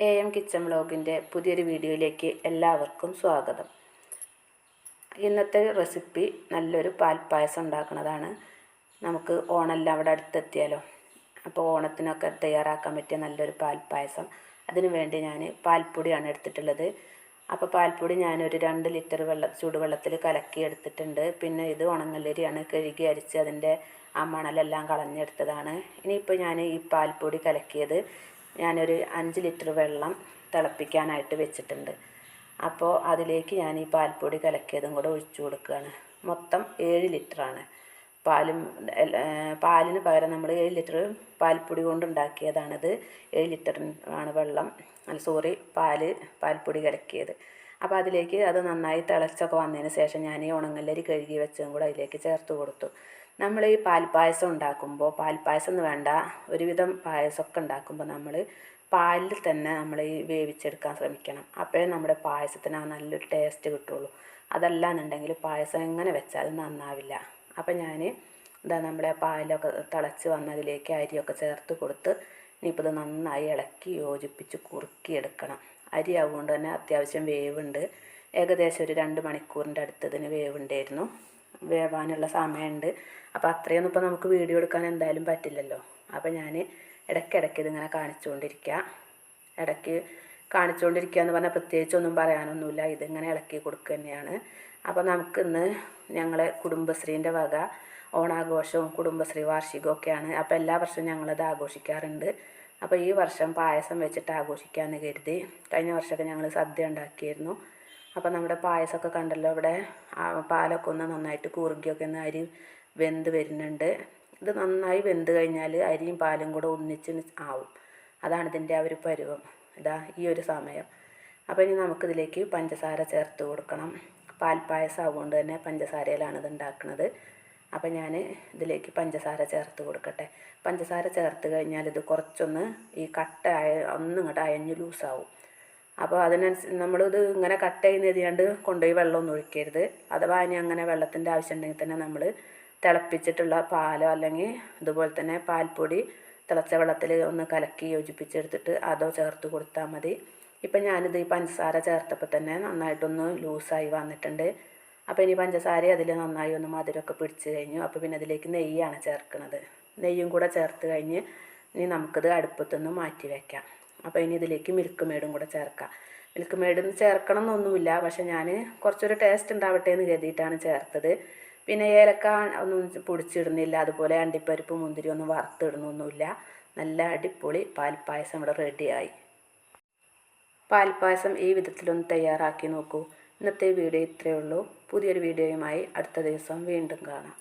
A M kitchen വ്ളോഗിന്റെ പുതിയൊരു വീഡിയോയിലേക്ക് എല്ലാവർക്കും സ്വാഗതം. ഇന്നത്തെ റെസിപ്പി നല്ലൊരു പാൽപ്പായസം ഉണ്ടാക്കുന്നതാണ്. നമുക്ക് ഓണമെല്ലാം അവിടെ അടുത്തെത്തിയാലോ? അപ്പോൾ ഓണത്തിനൊക്കെ തയ്യാറാക്കാൻ പറ്റിയ നല്ലൊരു പാൽപ്പായസം. അതിനു വേണ്ടി ഞാൻ പാൽപ്പൊടിയാണ് എടുത്തിട്ടുള്ളത്. അപ്പോൾ പാൽപ്പൊടി ഞാനൊരു രണ്ട് ലിറ്റർ വെള്ള ചൂടുവെള്ളത്തിൽ കലക്കി എടുത്തിട്ടുണ്ട്. പിന്നെ ഇത് ഉണങ്ങല്ലരിയാണ്. കഴുകി അരിച്ച് അതിന്റെ ആ മണലെല്ലാം കളഞ്ഞെടുത്തതാണ്. ഇനിയിപ്പോൾ ഞാൻ ഈ പാൽപ്പൊടി കലക്കിയത് ഞാനൊരു അഞ്ച് ലിറ്റർ വെള്ളം തിളപ്പിക്കാനായിട്ട് വെച്ചിട്ടുണ്ട്. അപ്പോൾ അതിലേക്ക് ഞാൻ ഈ പാൽപ്പൊടി കലക്കിയതും കൂടെ ഒഴിച്ചു കൊടുക്കുകയാണ്. മൊത്തം ഏഴ് ലിറ്ററാണ്. പാലും പാലിന് പകരം നമ്മൾ ഏഴ് ലിറ്റർ പാൽപ്പൊടി കൊണ്ട് ഉണ്ടാക്കിയതാണിത് ഏഴ് ലിറ്റർ ആണ് വെള്ളം. അല്ല സോറി പാൽ പാൽപ്പൊടി കലക്കിയത്. അപ്പോൾ അതിലേക്ക് അത് നന്നായി തിളച്ചൊക്കെ വന്നതിന് ശേഷം ഞാൻ ഈ ഉണങ്ങല്ലരി കഴുകി വെച്ചതും കൂടെ അതിലേക്ക് ചേർത്ത് കൊടുത്തു. നമ്മൾ ഈ പാൽപ്പായസം ഉണ്ടാക്കുമ്പോൾ പാൽപ്പായസം എന്ന് വേണ്ട ഒരുവിധം പായസമൊക്കെ ഉണ്ടാക്കുമ്പോൾ നമ്മൾ പാലിൽ തന്നെ നമ്മൾ ഈ വേവിച്ചെടുക്കാൻ ശ്രമിക്കണം. അപ്പോഴേ നമ്മുടെ പായസത്തിന് ആ നല്ലൊരു ടേസ്റ്റ് കിട്ടുള്ളൂ. അതല്ല എന്നുണ്ടെങ്കിൽ പായസം എങ്ങനെ വെച്ചാലും നന്നാവില്ല. അപ്പം ഞാൻ എന്താ നമ്മുടെ പാലൊക്കെ തിളച്ച് വന്നതിലേക്ക് അരിയൊക്കെ ചേർത്ത് കൊടുത്ത് ഇനിയിപ്പോൾ ഇത് നന്നായി ഇളക്കി യോജിപ്പിച്ച് കുറുക്കിയെടുക്കണം. അരി ആവുകൊണ്ട് തന്നെ അത്യാവശ്യം വേവുണ്ട്. ഏകദേശം ഒരു രണ്ട് മണിക്കൂറിന്റെ അടുത്ത് ഇതിന് വേവുണ്ടായിരുന്നു. വേവാനുള്ള സമയമുണ്ട്. അപ്പോൾ അത്രയൊന്നും ഇപ്പോൾ നമുക്ക് വീഡിയോ എടുക്കാൻ എന്തായാലും പറ്റില്ലല്ലോ. അപ്പോൾ ഞാൻ ഇടയ്ക്കിടയ്ക്ക് ഇതിങ്ങനെ കാണിച്ചുകൊണ്ടിരിക്കുക. ഇടയ്ക്ക് കാണിച്ചുകൊണ്ടിരിക്കുക എന്ന് പറഞ്ഞാൽ പ്രത്യേകിച്ചൊന്നും പറയാനൊന്നുമില്ല. ഇതിങ്ങനെ ഇളക്കി കൊടുക്കുക തന്നെയാണ്. അപ്പോൾ നമുക്കിന്ന് ഞങ്ങളെ കുടുംബശ്രീന്റെ വക ഓണാഘോഷവും കുടുംബശ്രീ വാർഷികമൊക്കെയാണ് അപ്പോൾ എല്ലാ വർഷവും ഞങ്ങളത് ആഘോഷിക്കാറുണ്ട്. അപ്പോൾ ഈ വർഷം പായസം വെച്ചിട്ട് ആഘോഷിക്കാമെന്ന് കരുതി. കഴിഞ്ഞ വർഷമൊക്കെ ഞങ്ങൾ സദ്യ ഉണ്ടാക്കിയിരുന്നു. അപ്പോൾ നമ്മുടെ പായസമൊക്കെ കണ്ടല്ലോ ഇവിടെ പാലൊക്കെ ഒന്ന് നന്നായിട്ട് കുറുകിയൊക്കെ ഒന്ന് അരി വെന്ത് വരുന്നുണ്ട്. ഇത് നന്നായി വെന്ത് കഴിഞ്ഞാൽ അരിയും പാലും കൂടെ ഒന്നിച്ച് ആവും. അതാണ് ഇതിന്റെ ആ ഒരു പരുവം. ഇതാ ഈ ഒരു സമയം. അപ്പോൾ ഇനി നമുക്കിതിലേക്ക് പഞ്ചസാര ചേർത്ത് കൊടുക്കണം. പാൽപ്പായസം ആവുകൊണ്ട് തന്നെ പഞ്ചസാരയിലാണ് ഇത് ഉണ്ടാക്കുന്നത് അപ്പോൾ ഞാൻ ഇതിലേക്ക് പഞ്ചസാര ചേർത്ത് കൊടുക്കട്ടെ. പഞ്ചസാര ചേർത്ത് കഴിഞ്ഞാൽ ഇത് കുറച്ചൊന്ന് ഈ കട്ട ആയ ഒന്നും ഇങ്ങോട്ട് അയഞ്ഞ് ലൂസാവും. അപ്പോൾ അതിനനുസരിച്ച് നമ്മളിത് ഇങ്ങനെ കട്ട് ചെയ്യുന്ന എഴുതിയാണ്ട് കൊണ്ടുപോയി വെള്ളമൊന്നും ഒഴിക്കരുത്. അഥവാ ഇനി അങ്ങനെ വെള്ളത്തിന്റെ ആവശ്യം ഉണ്ടെങ്കിൽ തന്നെ നമ്മൾ തിളപ്പിച്ചിട്ടുള്ള പാലോ അല്ലെങ്കിൽ ഇതുപോലെ തന്നെ പാൽപ്പൊടി തിളച്ച വെള്ളത്തിൽ ഒന്ന് കലക്കി യോജിപ്പിച്ചെടുത്തിട്ട് അതോ ചേർത്ത് കൊടുത്താൽ മതി. ഇപ്പം ഞാനിത് ഈ പഞ്ചസാര ചേർത്തപ്പോൾ തന്നെ നന്നായിട്ടൊന്ന് ലൂസായി വന്നിട്ടുണ്ട്. അപ്പോൾ ഇനി പഞ്ചസാര അതിൽ നന്നായി ഒന്ന് മധുരമൊക്കെ പിടിച്ച് കഴിഞ്ഞു. അപ്പോൾ പിന്നെ അതിലേക്ക് നെയ്യാണ് ചേർക്കുന്നത്. നെയ്യും കൂടെ ചേർത്ത് കഴിഞ്ഞ് ഇനി നമുക്കിത് അടുപ്പത്തുനിന്ന് മാറ്റി വയ്ക്കാം അപ്പോൾ ഇനി ഇതിലേക്ക് മിൽക്ക് മേടും കൂടെ ചേർക്കാം. മിൽക്ക് മേടും ചേർക്കണം എന്നൊന്നുമില്ല പക്ഷെ ഞാൻ കുറച്ചൊരു ടേസ്റ്റ് ഉണ്ടാവട്ടെ എന്ന് കരുതിയിട്ടാണ് ചേർത്തത്. പിന്നെ ഏലക്ക ഒന്നും പൊടിച്ചിടുന്നില്ല. അതുപോലെ അണ്ടിപ്പരിപ്പ് മുന്തിരി ഒന്നും വറുത്തിടുന്നൊന്നുമില്ല. നല്ല അടിപൊളി പാൽപ്പായസം ഇവിടെ റെഡിയായി പാൽപ്പായസം ഈ വിധത്തിലൊന്ന് തയ്യാറാക്കി നോക്കൂ. ഇന്നത്തെ വീഡിയോ ഇത്രയേ ഉള്ളൂ. പുതിയൊരു വീഡിയോയുമായി അടുത്ത ദിവസം വീണ്ടും കാണാം.